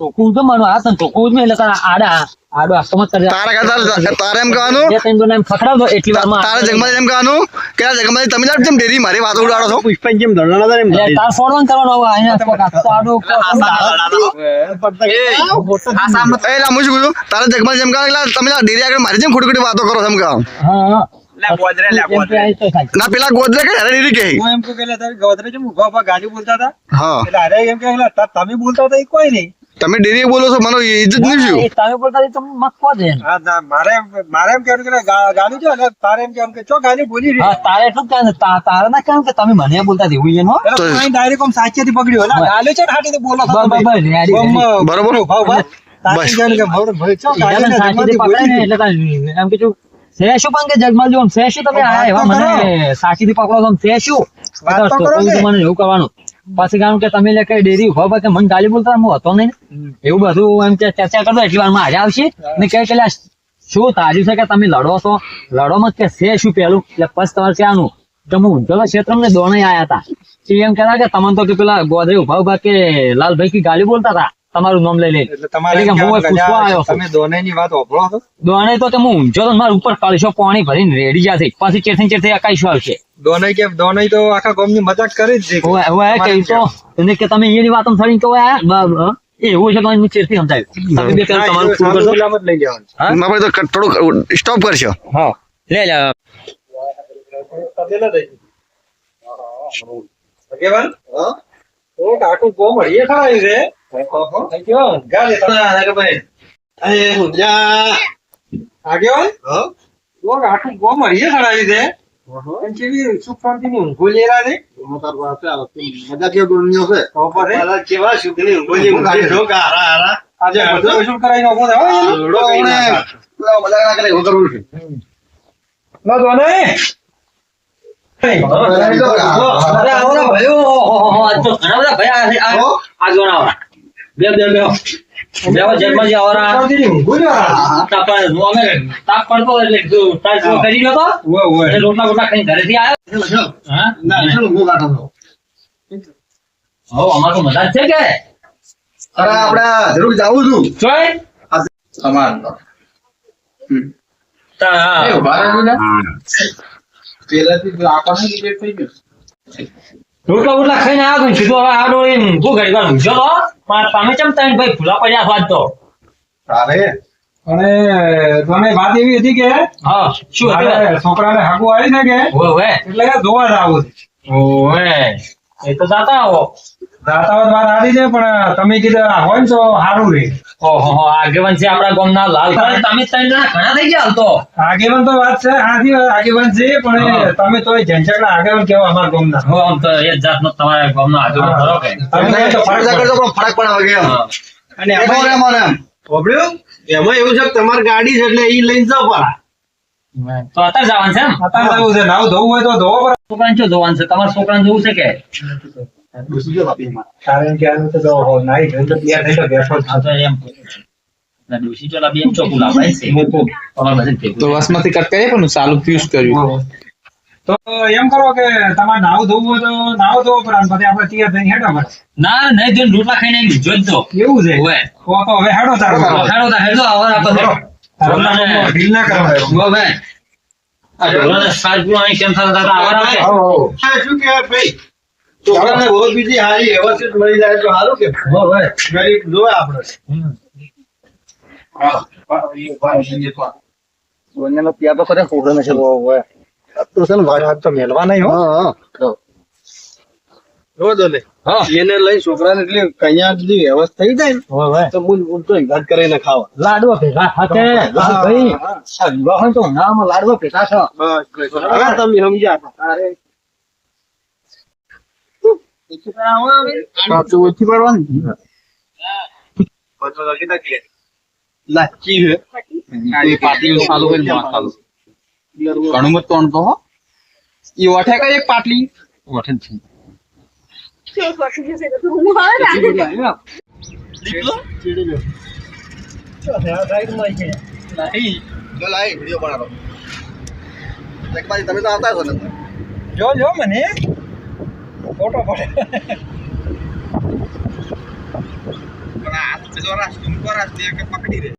તો માનું આ તને જ એટલે તારા આડા આડો આખો મત કરી તારે કરતા તારે એમ કહેવાનું? એમ ખખડાવતો એટલી વારમાં તારે જગમાં એમ કહેવાનું? કે આ જગમાં તમે ડેરી મારી વાતો ઉડાડો છો. પુષ્પન જેમ ધરણા હતા એમ તાર ફોડવાનું કરવાનું હવે અહીંયા આખો આડો એ લાંબુ શું કહ્યું તારે જગમાં જેમ કહે તમે ડેરી આગળ મારી જેમ ખોટી ખોટી વાતો કરો છો એમ કહો હા હા. લે ગોદરે લે એમ કે ગોદરે આ તો થાય. ના પેલા ગોદરે કે અરે કે. હું એમ કે ગોદરે જેમ ઊભા ઊભા ગાડી બોલતા હતા. હા. એટલે અરે એમ કે તમે બોલતા હતા એ કોઈ નહીં. તમે ડેરી બોલો છો મને ઇજ્જત નહીં થયું તમે બોલતા તો મકવા દે હા ના મારે એમ- મારે એમ કેવું કે ગાડી છે અને તારે એમ કેમ કે ચો ગાડી બોલી રહી હા તારે એટલું છે. તા- તારે ના કામ કે તમે મને બોલતા દેવું એવું એમ હો. એટલે હું અહીં direct આમ પકડ્યો બસ. ગાડી છે હાટી તો બોલો છો. બરોબર. ઊભા. તારે. કે ભાઈ, ભાઈ, ચો સાચીથી જગમાંથી પકડે ને એટલે એમ કીધું, "છે શું પણ કે જગમાલ જો શેશું તમે આયા એવા મને સાચીથી પકડો છો છે વાત તો તો ને. છું મને એવું કરવાનું પછી કારણ કે તમે કઈ ડેરી ઊભા ઊભા કે મને ગાલી બોલતા હું હતો નહીં. એવું બધું એમ કે ચર્ચા કરતો એટલી વારમાં આવશે. ને કહે કે શું તાજ્યું છે કે તમે લડો છો? લડોમાં કે છે શું પેલું? એટલે પછી તમારે ત્યાંનું કે હું ઊંઝાના ક્ષેત્રમાં ને દોણે આયા હતા. એમ કહેતા કે તમને તો કે પેલા ગોદરે ઊભા ઊભા કે લાલભાઈ કી ગાલી બોલતા હતા. તમારું નામ લઈ લે. એટલે તમારે કે હું પૂછવા આવ્યો છું. તમે દોનેની વાત ઓભળો છો? દોણે તો કે હું ઊંઝો તો મારા ઉપર કળશો પાણી ભરીને રેડી જશે પછી ચેઠી ચેઠી અકાઈશું આવશે? દોનાઈ કે દોનાઈ તો આખા ગામની મજાક કરી જ દે તો એને કે તમે એની એવું છે તો ચેઠી સમજાવ્યું તમે બે પેલા તમારું પૂરું કરશો? ગુલામ લઈ જવાનું હા? ના તો ક- સ્ટોપ કરશો. હા. લે લે તો ઘણા બધા ભાઈ આ- આ- આ જોણ આવો. બે બે બે. બેહો, જન્મજી આવો રા. શાંતિની ઊંઘો લેરા. તાપ પર- હું અમે તાપ પડતો એટલે જો તાપ જેવો કરી ગયો તો? ઉવે, ઉવે. એટલે રોટલા ખાઈ ખાઈને ઘરેથી આવ્યો? હા? હો, અમારે તો મજા જ છે કે? અરે આપણે જરૂર જાવું છું. જોઈ? તા- હા. રોટલા બોટલા ખાઈને આવ્યો તો કીધું હવે આ ડોળી ઊંઘું ઘડી વાર ઊંઘ્યો તો પામે તમે ચમ તાઈને ભાઈ ભૂલા પડ્યા વાત તો? તો અને તમે વાત એવી હતી કે હા શું હતું? મારે છોકરાને હાકુ આવી ને કે? ઓવે એટલે જોવા જ આવું. ઓવે. એ તો જાતા આવો. જાતા વાત આવી છે પણ તમે કીધું આ હોય ને તો સારું રહે ઓહો હો આગેવાન છે આપણા ગામના લાલભાઈ તમે ત્રણ ઘણા થઈ ગયા તો. આગેવન તો વાત છે આથી આગેવન છે પણ તમે તો ઝંઝકડા આગેવાન કેવા અમારા ગામના. હો આમ તો એ જાતનો તમારા ગામનો આગેવાન ખરો કે? તમે તો ફરક કરતો પણ ફરક પણ આવે કે એમ. હા. અને એમાં એમાં રે મને એમ. એવું છે કે તમારી ગાડી છે એટલે એ લઈને જાવ પાછા. તો અત્યારે જવાનું છે એમ? અત્યારે જવું છે. નાવ ધોવું હોય તો ધોવો પડે. છોકરાને શું જોવાનું છે? તમારા છોકરાને જોવું છે કે? કારણ કે આનું તો જો હો, નાહી ધોઈને તો તૈયાર થઈને તો બેઠો જ હા તો એમ. તો વસમાંથી કટ કરીએ પણ ચાલુ ફ્યુઝ કર્યું તો એમ કરો કે તમારે નાવ ધોવું હોય તો નાવ ધોવો અને પછી આપણે તૈયાર થઈને હેઠા પડે ના નહીં જોઈને રોટલા ખાઈને આવી જોઈ તો એવું છે ઓવે. તો હવે હેડો તારો હેડો તા હેડો આવો આપણે તારો ઢીલ ના કરવાય ઓવે. આ ઢોલાને સાજુ અહીં કેમ થતા થતા આવાર આવશે. શું કહેવાય ભાઈ છોકરાને બહુ બીજી હારી વ્યવસ્થિત મળી જાય તો સારું કે? ગરીબ જોવે આપણે. બંનેનો પ્યાર તો કરે છોકરાને છે તો છે ને ભાઈ આજ તો મેલવા નહીં હો. દોલે. એને લઈ છોકરાને એટલે કન્યા બધી વ્યવસ્થા થઈ જાય ને. તો મૂળ મૂળ તો હિંગાત કરીને ખાવા. લાડવા ભેગા થાકે લાલભાઈ વિવાહ તો ઉનાળામાં લાડવા ભેગા છો. બસ તમે સમજ્યા. અરે પાછું ઓછી પડવાની લાચી એ પાટલી ચાલુ કરીને માં ચાલુ ઘણું મત તોણ તો એ ઓઠે કઈ એક પાટલી? ઓઠે છે. તમે તો આવતા છો ને. જો જો મને. ફોટો પડે જો રાસ તુમકો રાસ દે કે પકડી રે